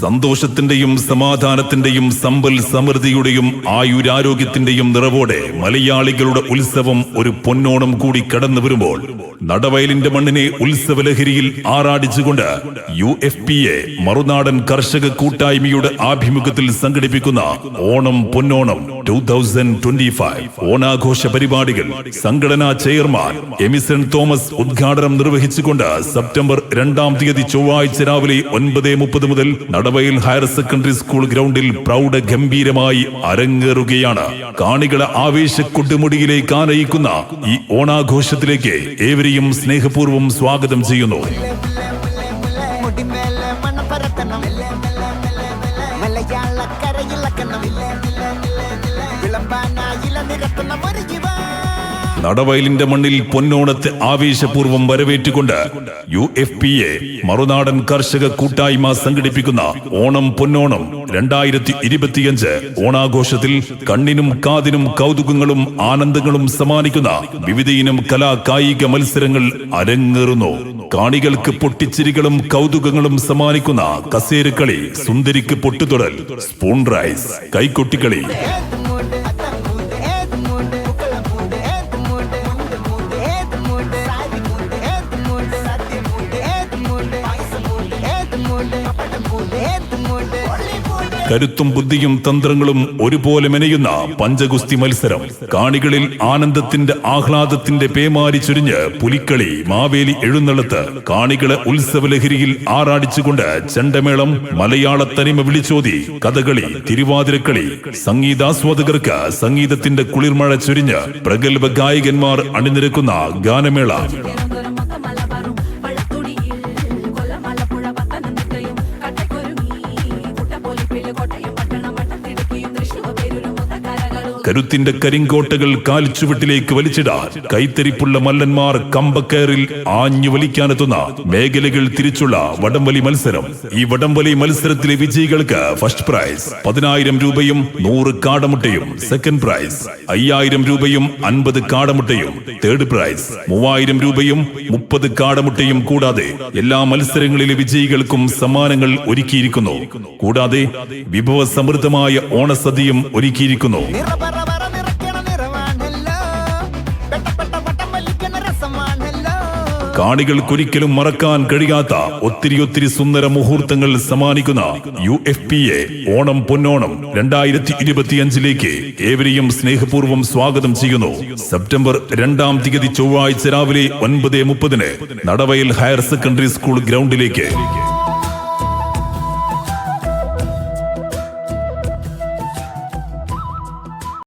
സന്തോഷത്തിന്റെയും സമാധാനത്തിന്റെയും സമ്പൽ സമൃദ്ധിയുടെയും ആയുരാരോഗ്യത്തിന്റെയും നിറവോടെ മലയാളികളുടെ ഉത്സവം ഒരു പൊന്നോണം കൂടി കടന്നു വരുമ്പോൾ നടവയലിന്റെ മണ്ണിനെ ഉത്സവലഹരിയിൽ ആറാടിച്ചുകൊണ്ട് യു എഫ് പി എ മറുനാടൻ കർഷക കൂട്ടായ്മയുടെ ആഭിമുഖ്യത്തിൽ സംഘടിപ്പിക്കുന്ന Onam Ponnonam two thousand twenty five. ഓണാഘോഷ പരിപാടികൾ സംഘടനാ ചെയർമാൻ എമിസൺ തോമസ് ഉദ്ഘാടനം നിർവഹിച്ചുകൊണ്ട് സെപ്റ്റംബർ രണ്ടാം തീയതി ചൊവ്വാഴ്ച രാവിലെ ഒൻപത് മുപ്പത് മുതൽ നടവയൽ ഹയർ സെക്കൻഡറി സ്കൂൾ ഗ്രൗണ്ടിൽ പ്രൗഢ ഗംഭീരമായി അരങ്ങേറുകയാണ്. കാണികളെ ആവേശ കൊടുമുടിയിലേക്ക് ആനയിക്കുന്ന ഈ ഓണാഘോഷത്തിലേക്ക് ഏവരെയും സ്നേഹപൂർവം സ്വാഗതം ചെയ്യുന്നു. നിരത്തുന്ന വിളമ്പാനായില നിരത്തണം ഒരു നടവയലിന്റെ മണ്ണിൽ പൊന്നോണത്തെ ആവേശപൂർവം വരവേറ്റുകൊണ്ട് യു എഫ് പി എ മറുനാടൻ കർഷക കൂട്ടായ്മ സംഘടിപ്പിക്കുന്ന ഓണം പൊന്നോണം രണ്ടായിരത്തി ഇരുപത്തിയഞ്ച് ഓണാഘോഷത്തിൽ കണ്ണിനും കാതിനും കൗതുകങ്ങളും ആനന്ദങ്ങളും സമ്മാനിക്കുന്ന വിവിധയിനം കലാ കായിക മത്സരങ്ങൾ അരങ്ങേറുന്നു. കാണികൾക്ക് പൊട്ടിച്ചിരികളും കൗതുകങ്ങളും സമ്മാനിക്കുന്ന കസേരക്കളി സുന്ദരിക്ക് പൊട്ടുതൊടൽ സ്പൂൺ റൈസ് കൈക്കൊട്ടിക്കളി. കരുത്തും ബുദ്ധിയും തന്ത്രങ്ങളും ഒരുപോലെ മെനയുന്ന പഞ്ചഗുസ്തി മത്സരം. കാണികളിൽ ആനന്ദത്തിന്റെ ആഹ്ലാദത്തിന്റെ പേമാരി ചുരിഞ്ഞ് പുലിക്കളി മാവേലി എഴുന്നള്ളത്ത് കാണികളെ ഉത്സവലഹരിയിൽ ആറാടിച്ചുകൊണ്ട് ചെണ്ടമേളം മലയാള തനിമ വിളിച്ചോതി കഥകളി തിരുവാതിരക്കളി സംഗീതാസ്വാദകർക്ക് സംഗീതത്തിന്റെ കുളിർമഴ ചുരിഞ്ഞ് പ്രഗത്ഭ ഗായകന്മാർ അണിനിരക്കുന്ന ഗാനമേള. കരുത്തിന്റെ കരിങ്കോട്ടകൾ കാൽച്ചുവട്ടിലേക്ക് വലിച്ചിടാൻ കൈത്തരിപ്പുള്ള മല്ലന്മാർ കമ്പക്കയറിൽ ആഞ്ഞു വലിക്കാനെത്തുന്ന മേഖലകൾ തിരിച്ചുള്ള വടംവലി മത്സരം. ഈ വടംവലി മത്സരത്തിലെ വിജയികൾക്ക് ഫസ്റ്റ് പ്രൈസ് പതിനായിരം രൂപയും നൂറ് കാടമുട്ടയും സെക്കൻഡ് പ്രൈസ് അയ്യായിരം രൂപയും അൻപത് കാടമുട്ടയും തേർഡ് പ്രൈസ് മൂവായിരം രൂപയും മുപ്പത് കാടമുട്ടയും കൂടാതെ എല്ലാ മത്സരങ്ങളിലെ വിജയികൾക്കും സമ്മാനങ്ങൾ ഒരുക്കിയിരിക്കുന്നു. കൂടാതെ വിഭവ സമൃദ്ധമായ ഓണസദ്യയും ഒരുക്കിയിരിക്കുന്നു. കാണികൾക്കൊരിക്കലും മറക്കാൻ കഴിയാത്ത ഒത്തിരി ഒത്തിരി സുന്ദര മുഹൂർത്തങ്ങൾ സമ്മാനിക്കുന്ന U F P A Onam Ponnonam രണ്ടായിരത്തി ഇരുപത്തിയഞ്ചിലേക്ക് ഏവരെയും സ്നേഹപൂർവം സ്വാഗതം ചെയ്യുന്നു. സെപ്റ്റംബർ രണ്ടാം തീയതി ചൊവ്വാഴ്ച രാവിലെ ഒൻപത് മുപ്പതിന് നടവയൽ ഹയർ സെക്കൻഡറി സ്കൂൾ ഗ്രൗണ്ടിലേക്ക്.